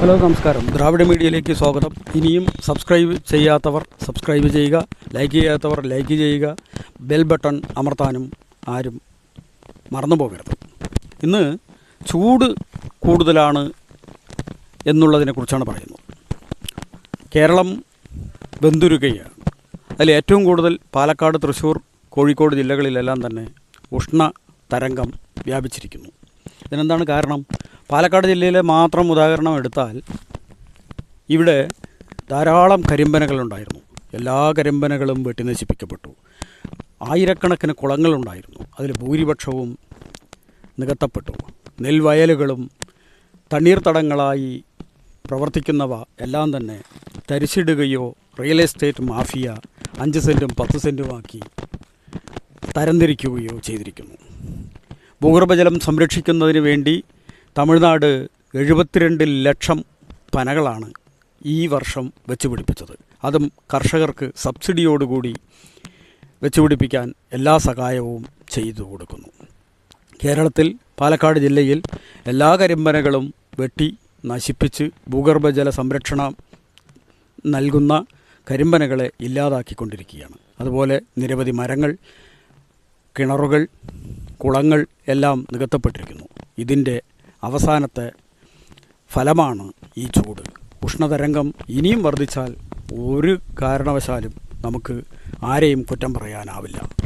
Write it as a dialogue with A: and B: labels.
A: Hello നമസ്കാരം. ദ്രാവിഡ മീഡിയയിലേക്ക് സ്വാഗതം. ഇനിയും സബ്സ്ക്രൈബ് ചെയ്യാത്തവർ സബ്സ്ക്രൈബ് ചെയ്യുക ലൈക്ക് ചെയ്യാത്തവർ ലൈക്ക് ചെയ്യുക ബെൽ ബട്ടൺ അമർത്താനും ആരും മറന്നു പോകരുത് ഇന്ന് ചൂട് കൂടുതലാണ് എന്നുള്ളതിനെക്കുറിച്ചാണ് പറയുന്നത്. കേരളം ബന്ധുരുകയാണ് അതിൽ ഏറ്റവും കൂടുതൽ പാലക്കാട് തൃശ്ശൂർ കോഴിക്കോട് ജില്ലകളിലെല്ലാം തന്നെ ഉഷ്ണ തരംഗം വ്യാപിച്ചിരിക്കുന്നു. ഇതിനെന്താണ് കാരണം? പാലക്കാട് ജില്ലയിലെ മാത്രം ഉദാഹരണം എടുത്താൽ ഇവിടെ ധാരാളം കരിമ്പനകളുണ്ടായിരുന്നു. എല്ലാ കരിമ്പനകളും വെട്ടി നശിപ്പിക്കപ്പെട്ടു ആയിരക്കണക്കിന് കുളങ്ങളുണ്ടായിരുന്നു. അതിൽ ഭൂരിപക്ഷവും നികത്തപ്പെട്ടു. നെൽവയലുകളും തണ്ണീർത്തടങ്ങളായി പ്രവർത്തിക്കുന്നവ എല്ലാം തന്നെ തരിച്ചിടുകയോ റിയൽ എസ്റ്റേറ്റ് മാഫിയ അഞ്ച് സെന്റും പത്ത് സെന്റുമാക്കി തരംതിരിക്കുകയോ ചെയ്തിരിക്കുന്നു. ഭൂഗർഭജലം സംരക്ഷിക്കുന്നതിന് വേണ്ടി തമിഴ്നാട് എഴുപത്തിരണ്ട് ലക്ഷം പനകളാണ് ഈ വർഷം വെച്ചുപിടിപ്പിച്ചത്. അതും കർഷകർക്ക് സബ്സിഡിയോടുകൂടി വെച്ചുപിടിപ്പിക്കാൻ എല്ലാ സഹായവും ചെയ്തു കൊടുക്കുന്നു. കേരളത്തിൽ പാലക്കാട് ജില്ലയിൽ എല്ലാ കരിമ്പനകളും വെട്ടി നശിപ്പിച്ച് ഭൂഗർഭജല സംരക്ഷണ നൽകുന്ന കരിമ്പനകളെ ഇല്ലാതാക്കിക്കൊണ്ടിരിക്കുകയാണ്. അതുപോലെ നിരവധി മരങ്ങൾ കിണറുകൾ കുളങ്ങൾ എല്ലാം നികത്തപ്പെട്ടിരിക്കുന്നു. ഇതിന്റെ അവസാനത്തെ ഫലമാണ് ഈ ചൂട്. ഉഷ്ണതരംഗം ഇനിയും വർദ്ധിച്ചാൽ ഒരു കാരണവശാലും നമുക്ക് ആരെയും കുറ്റം പറയാനാവില്ല.